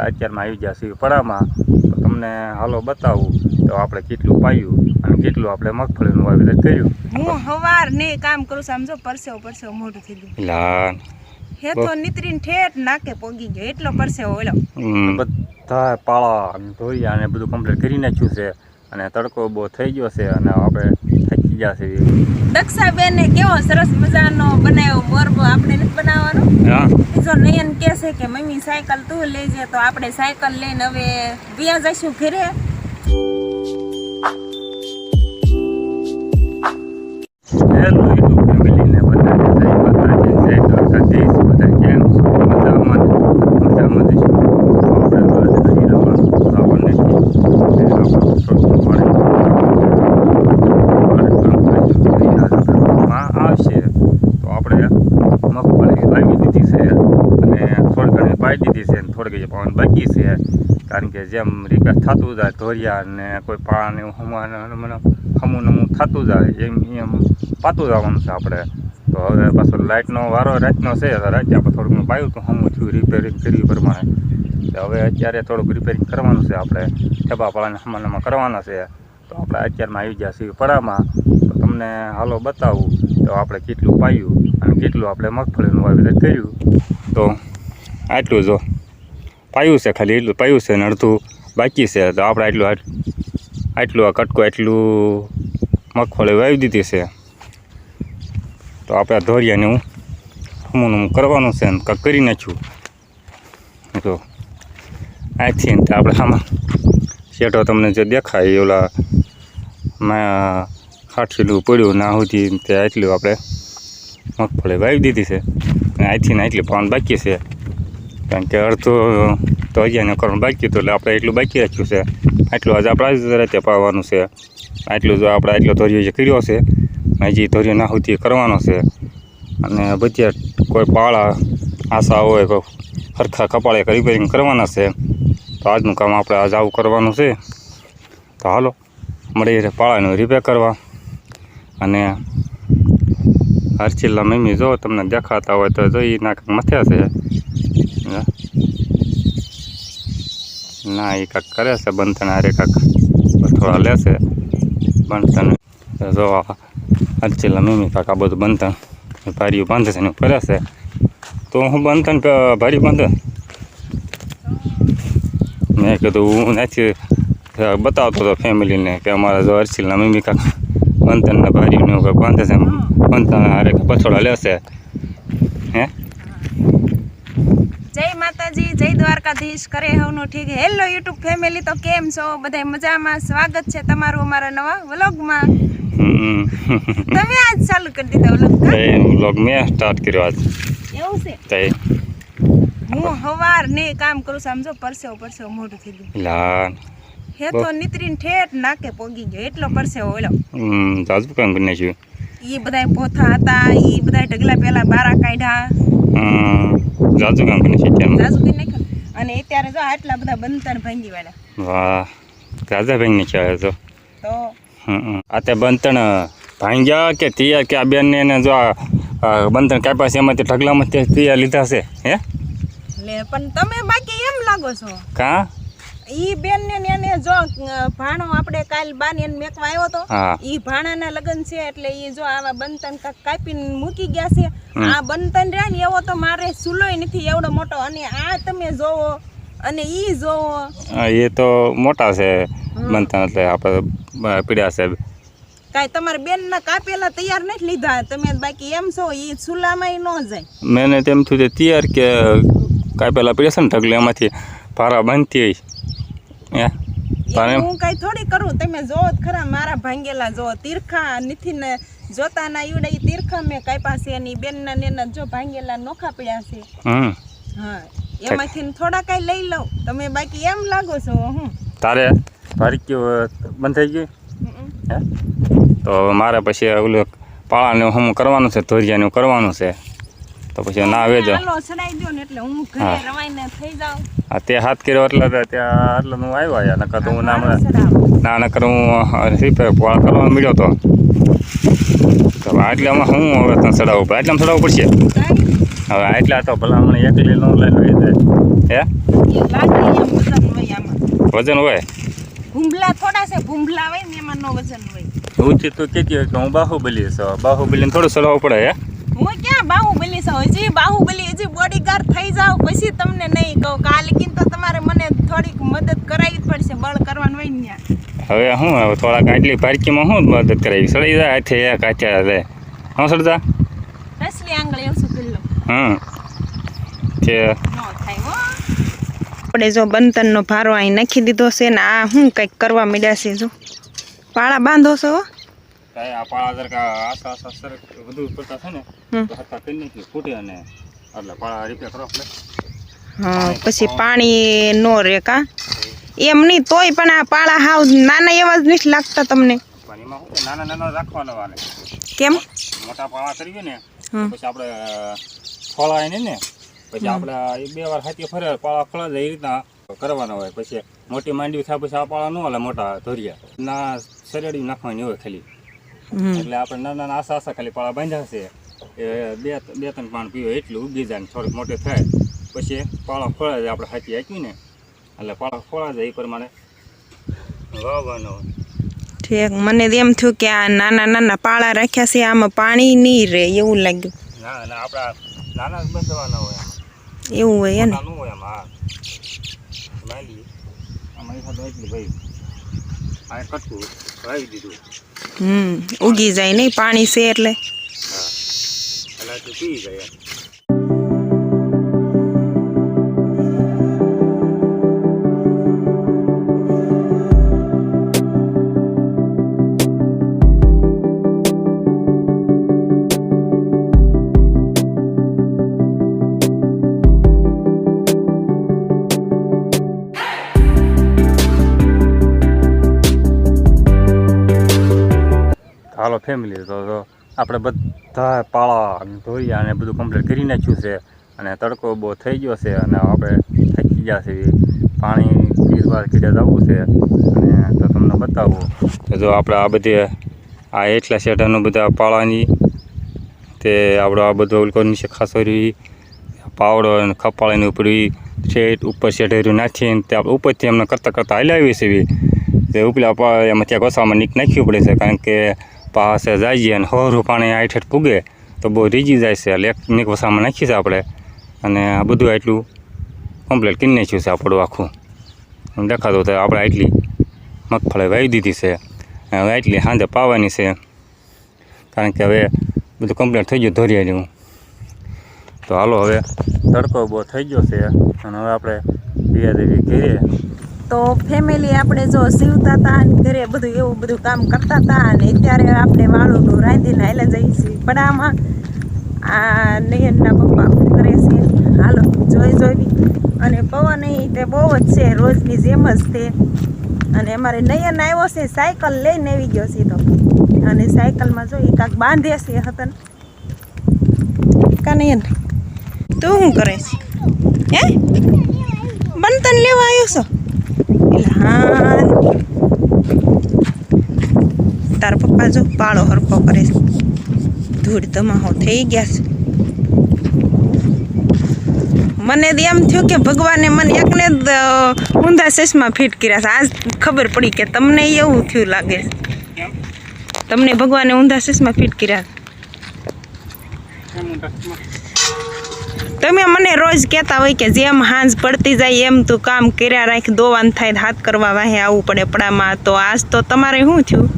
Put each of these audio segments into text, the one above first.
અત્યારમાં આવી ગયા છીએ પડામાં તો તમને હાલો બતાવું તો આપણે કેટલું પાયું અને કેટલું આપણે મગફળીનું વાવેતર કર્યું. હું હવાર ને કામ કરું છું. આમ જો પરસેવો પરસેવો મોઢું થઈ ગયું. લા. હેથો નીતરીને ઠેઠ નાકે પોગી ગયો. એટલો પરસેવો ઓલો બધા પાળા અને ધોરિયા અને બધું કમ્પ્લીટ કરી નાખ્યું છે. અને તડકો બહુ થઈ ગયો છે. અને આપણે થાકી જશે. દક્ષાબેને કેવો સરસ મજાનો બનાવ્યો મોરબો આપણે નથી બનાવવાનો? હા. જો નયન કહે છે કે મમ્મી સાયકલ તું લેજે તો આપણે સાયકલ લઈને હવે વ્યા જઈશું ઘરે. કારણ કે જેમ રિપેર થતું જાય ધોરિયા ને કોઈ પાણી મને હમું નમું થતું જાય, એમ એમ પાતું જવાનું છે આપણે. તો હવે પાછો લાઇટનો વારો રાતનો છે રાતે આપણે થોડુંક પાયું તો, હમું થયું રિપેરિંગ કર્યું પ્રમાણે. હવે અત્યારે થોડુંક રિપેરિંગ કરવાનું છે આપણે. ઠેબા પાળાને હમાનામાં કરવાના છે. તો આપણે અત્યારમાં આવી ગયા છીએ પડામાં તો તમને હાલો બતાવું તો આપણે કેટલું પાયું અને કેટલું આપણે મગફળીનું વાવેતર કર્યું. તો આટલું જો. પાયું છે ખાલી, એટલું પાયું છે ને અડધું બાકી છે. તો આપણે આટલું આટ- આટલું આ કટકો એટલું મગફળી વાવી દીધી છે. તો આપણે આ ધોરિયાને હું હમું કરવાનું છે ને કંઈક કરી નાખ્યું. તો આથી આપણે આમાં શેઠો તમને જે દેખાય ઓલા માં હાથીલું પડ્યું ના સુધી તે આટલું આપણે મગફળી વાવી દીધી છે. અને આથી ને આટલી પાન બાકી છે. કારણ કે અડધો તો હજારને કરવાનું બાકી હતું, એટલે આપણે એટલું બાકી રાખ્યું છે. આટલું આજે આપણે રાતે પાવાનું છે. આટલું જો આપણે આટલો ધોરિયો જે કર્યો છે હજી ધોરિયો ના સુધી કરવાનો છે. અને બધી કોઈ પાળા, આશા હોય, કોઈ હરખા કપાળે રિપેરિંગ કરવાના છે. તો આજનું કામ આપણે આજ આવું કરવાનું છે. તો હાલો મળી પાળાનું રિપેર કરવા. અને હરચીલા મમ્મી જો તમને દેખાતા હોય તો જોઈ નાખ મથ્યા છે. ના એ કાંક કરે છે બંધન હારે કાંક થોડા લેશે બંધન જો હરચીલા મમ્મી કાંક આ બધું બંધન ભારીયું બાંધે છે ને એવું કરે છે તો હું બંધન પ- ભારી બાંધે મેં કીધું હું નથી બતાવતો હતો ફેમિલીને કે અમારા જો હર્ષિલના મમ્મી કાંક બંધનને ભારીને એવું કાંઈક બાંધે છે બંધન હારે પછોડા લેશે હે જય માતાજી જય દ્વારકાધીશ કરે હવનું ઠીક. હેલો યુટ્યુબ ફેમિલી તો કેમ છો? બધા મજામાં? સ્વાગત છે તમારું અમારા નવા વ્લોગમાં. તમે આજ ચાલુ કરી દીધો વ્લોગ તો એ વ્લોગ મેં સ્ટાર્ટ કર્યો આજ. એવું છે? તો હું હવાર ને કામ કરું સમજો પરસેવો પરસેવો મોઢું થઈ ગયું. લા. તો નીતરીને ઠેઠ નાકે પોગી ગયો. એટલો પરસેવો ઓલો. હમ, જાજુ કામ કરી નાખ્યું? ઈ બધાય પોથા હતા ઈ બધાય ઢગલા પેલા બારા કાઢ્યા. જાજુ કામ કરી નાખ્યું કેમ જાજુ કરી નાખ્યું? અને અત્યારે જો આટલા બધા બનતર ભાંગી વાળા. વાહ રાજા ભાઈ છે તો. તો? હમ. આ તે બંતણ ભાંગ્યા કે તૈયાર કે આ બેનને એને જો આ બંતણ કાપ્યા છે એમાંથી ઢગલામાં તે તૈયાર લીધા છે હે? લે પણ તમે બાકી એમ લાગો છો? કાં? ઈ બેન ને એને જો ભાણો આપણે કાલ બાન એને મેકવા આવ્યો તો ઈ ભાણાના લગ્ન છે એટલે ઈ જો આવા બંતન કાપીને મૂકી ગયા છે. આ બંતન રહ્યા ને એવો તો મારે સુલોય નથી એવડો મોટો. અને આ તમે જોવો અને ઈ જોવો. એ તો મોટા છે બંતન એટલે આપણે પીડ્યા છે. કાંઈ તમારે બેનના કાપેલા તૈયાર નથી લીધા. તમે બાકી એમ છો ઈ સુલામાં ન જાય. મેને તેમ થયું તૈયાર કે કાપેલા પીડ્યા છે ને ઢગલે એમાંથી. ભારા બાંધતી હોય. હે. કઈ થોડી કરું. તમે જોવો જ ખરા મારા ભાંગેલા જો તીરખા નથી ને જોતા ના ઈવડે ઈ તીરખા મેં કાપ્યા છે એની બેન બેનના ને એના જો ભાંગેલા નોખા પડ્યા છે. હા એમાંથી થોડા કઈ લઈ લઉં. તમે બાકી એમ લાગો છો હું તારે? ભારી ગયું બંધ થઈ ગયું? તો મારે પછી ઓલું પાળાને હું કરવાનું છે ધોરિયાનું કરવાનું છે? તો પછી ના આવે જો હાલો ચડાઈ દો ને એટલે હું તે હાથ કર્યો એટલે ત્યાં એટલે હું આવ્યો યાર નકર તો હું ના હાલો મળે ના નકર હું રીપે પાળ કરવા મળ્યો તો. તો આટલામાં હું હવે તને ચડાવવું પડે? આટલામાં ચડાવવું પડશે? હવે આટલા તો ભલા એકલી ન લઈ લઈ જાય. હે? એ લાગે એમ વજન હોય ભૂંભલા થોડા છે ભૂંભલા હોય ને એમાં નો વજન હોય. હું તું કે હું બાહુબલી છું બાહુબલીને થોડું ચડાવવું પડે હે? હું ક્યાં બાહુબલી છું? હજી બાહુબલી હજી બોડીગાર્ડ થઈ જાવ પછી તમને નહીં કહું કાલે કીન તો તમારે મને થોડીક મદદ કરાવી જ પડશે બળ કરવાનું હોય ને ત્યાં. હવે હું હવે થોડાક આટલી પારકીમાં હું મદદ કરાવી? સડી જાય હાથે એક હાથે હાથે હા સડતા રસલી આંગળી એવું શું લઉં હમ. કે નો થાય હો. આપણે જો બંધનનો ભારો અહીં નાખી દીધો છે ને આ હું કંઈક કરવા મળ્યા છે જો. પાળા બાંધો છો પાળા જરા આસા સર વધુ પડતા થાય ને. તો હત્તા કરી નાખી ફૂટે અને એટલે પાળા રિપેર કરો હા પછી પાણી નો રે કા? એમ નહીં તોય પણ આ પાળા હાવ નાના એવા જ નથી લાગતા તમને. પણ એમાં શું નાના નાના રાખવાના કેમ? મોટા પાળા કરીએ ને પછી આપણે ફળાય ને ને પછી આપણે બે વાર હાથી ફરે પાળા ફળા એ રીતના કરવાના હોય. પછી મોટી માંડવી થાય પછી આ પાળા ન હાલે મોટા ધોરિયા. ના શરેડી નાખવાની હોય ખાલી. એટલે આપણે નાના નાના આસા આસા ખાલી પાળા બાંધ્યા છે. એ બે બે ત્રણ પાણ પીવે એટલું ઉગી જાય ને થોડીક મોટે થાય. પછી પાળા ફળા જાય આપણે હાથી આપ્યું ને? એટલે પાળા ફળા જાય એ પ્રમાણે વાવવાનો. ઠીક મને એમ થયું કે આ નાના નાના પાળા રાખ્યા છે આમાં પાણી નહીં રહે એવું લાગ્યું. ના ના આપણા નાના જ બંધવાના હોય એવું હોય ને નાનું હોય હા. લાવી આમાં એટલી ભાઈ. આ કટકું વાવી દીધું. હમ ઉગી જાય નહીં પાણી છે એટલે. જાય એમ. ફેમિલી તો તો આપણે બધા પાળા અને અને બધું કમ્પ્લીટ કરી નાખ્યું છે. અને તડકો બહુ થઈ ગયો છે અને આપણે થાકી ગયા છે. પાણી વીસ વાર કીધા જવું છે. અને તો તમને બતાવું જો આપણે આ બધી આ એટલા શેઢાનું બધા પાળાની, તે આપણો આ બધો ઉલકો નીચે ખાસો રહી પાવડો અને ખપાળીને ઉપર ઈ ઉપર ઉપર શેઢેરું નાખીને તે આપણે ઉપરથી એમને કરતાં કરતાં હાલ્યા છે છીએ. તે ઉપલા એમાં ત્યાં ગોસામાં નીક નાખ્યું પડે છે. કારણ કે પાસે જાય અને હોરું પાણી આઠેઠ પૂગે, તો બહુ રીજી જાય છે. એટલે એક વસામાં નાખી છે આપણે. અને આ બધું આટલું કમ્પ્લીટ કરી નાખ્યું છે આપણું આખું. દેખાતો તો આપણે આટલી મગફળી વાવી દીધી છે. હવે આટલી સાંજે પાવાની છે. કારણ કે હવે બધું કમ્પ્લીટ થઈ ગયું ધોરિયાનું તો હાલો હવે તડકો બહુ થઈ ગયો છે. અને હવે આપણે ધીરે ધીરે ઘેરે તો ફેમિલી આપણે જો સીવતા હતા અને ઘરે બધું એવું બધું કામ કરતા હતા અને અત્યારે આપણે વાળું રાંધીને હાલે જઈએ છીએ પડામાં. આ નયનના પપ્પા કરે છે, હાલો, જોઈ જોઈ. અને પવન તે બહુ જ છે, રોજની જેમ જ તે અને અમારે નયન આવ્યો છે, સાયકલ લઈને આવી ગયો છે તો. અને સાયકલમાં જોઈએ કાંક બાંધે છે હતન. કા નયન, તું શું કરે છે? હે? બનતન લેવા આવ્યો છો? હા તારા પપ્પા જો પાળો હરકો કરે છે. ધૂળ ધમાહો થઈ ગયા છે. મને એમ થયું કે ભગવાને મને એકને ઊંધા ચશ્મા ફિટ કર્યા છે. આજ ખબર પડી કે તમને એવું થયું લાગે છે. તમને ભગવાને ઊંધા ચશ્મા ફિટ કર્યા તમે મને રોજ કહેતા હોય કે જેમ હાંજ પડતી જાય એમ તું કામ કર્યા રાખ દોવાન થાય હાથ કરવા વાહે આવવું પડે પડામાં. તો આજ તો તમારે શું થયું?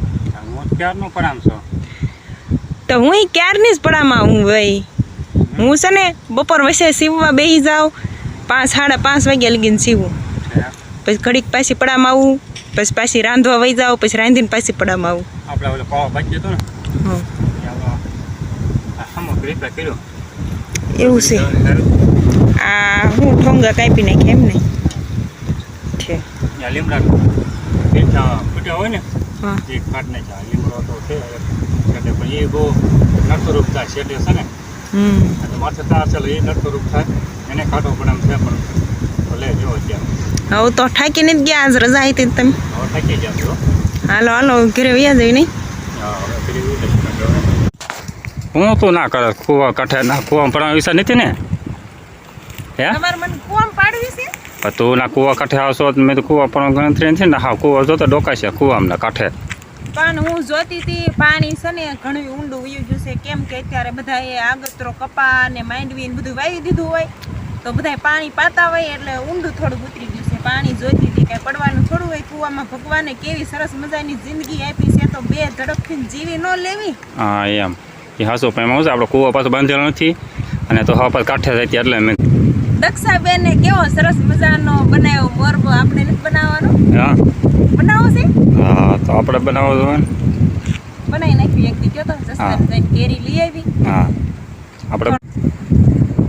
તો હું ક્યારની જ પડામાં હું ભાઈ હું છે ને બપોર વસે સીવવા બેસી જાઉં પાંચ સાડા પાંચ વાગ્યા લગીને સીવું. પછી ઘડીક પાછી પડામાં આવું પછી પાછી રાંધવા વહી જાઉં પછી રાંધીને પાછી પડામાં આવું. આપણે કર્યો. એવું છે. આ હું ઠોંગા કાપી નાખે એમ ને. છે હોય ને હા. એ કાઢ લીમડો તો છે. એટલે પણ એ બહુ થાય શેઠે છે ને. હમ. એટલે માથે તાર છે એટલે એ નડતરૂપ થાય. એને કાઢવો પણ એમ છે પણ તો જો અત્યારે. હવે તો ઠાકીને જ ગયા આજ રજા હતી તમે. હવે થાકી ગયા છો. હાલો હાલો ઘરે વ્યા જઈ નહીં? હા, હવે છે. હું તું ના કરે કુવા કાંઠે ના કુવા પડવાનો વિચાર નથી ને. હે? તું ના કુવા કાંઠે આવશો તો મેં તો કુવા પણ ગણતરી નથી ને હા કુવા જોતો ડોકાશે કુવામાં કાંઠે. પણ હું જોતી હતી પાણી છે ને ઘણું ઊંડું વયું ગયું છે. કેમ કે અત્યારે બધાએ આગતરો કપા ને માંડવી ને બધું વાવી દીધું હોય તો બધાય પાણી પાતા હોય એટલે ઊંડું થોડું ઉતરી ગયું છે. પાણી જોતી હતી કાંઈ પડવાનું થોડું હોય કૂવામાં ભગવાને કેવી સરસ મજાની જિંદગી આપી છે તો બે ધડકથી જીવી ન લેવી. હા એમ. એ હાસો શું છે આપણે કુવા પાછો બાંધેલો નથી અને તો હા કાઠે કાંઠે જાય એટલે મેં દક્ષાબેને કેવો સરસ મજાનો બનાવ્યો મોરબો આપણે નથી બનાવવાનો? હા. બનાવો છે? હા તો આપણે બનાવો બનાવી નાખ્યું એક દી કયો તો કેરી લઈ આવી. હા. આપણે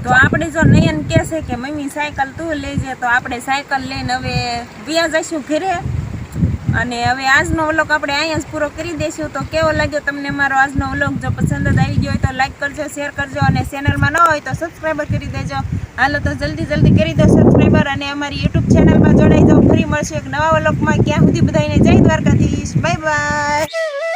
તો આપણે જો નયન કહે છે કે મમ્મી સાયકલ તું લેજે. તો આપણે સાયકલ લઈને હવે વ્યા જઈશું ઘરે. અને હવે આજનો વ્લોગ આપણે અહીંયા જ પૂરો કરી દઈશું. તો કેવો લાગ્યો તમને મારો આજનો વ્લોગ? જો પસંદ જ આવી ગયો હોય તો લાઈક કરજો શેર કરજો અને ચેનલમાં ન હોય તો સબસ્ક્રાઈબર કરી દેજો. હાલો તો જલ્દી જલ્દી કરી દો સબસ્ક્રાઈબર અને અમારી યુટ્યુબ ચેનલમાં જોડાઈ દો ફરી મળશે એક નવા વ્લોગમાં. ક્યાં સુધી બધાને જય દ્વારકાધીશ. Bye bye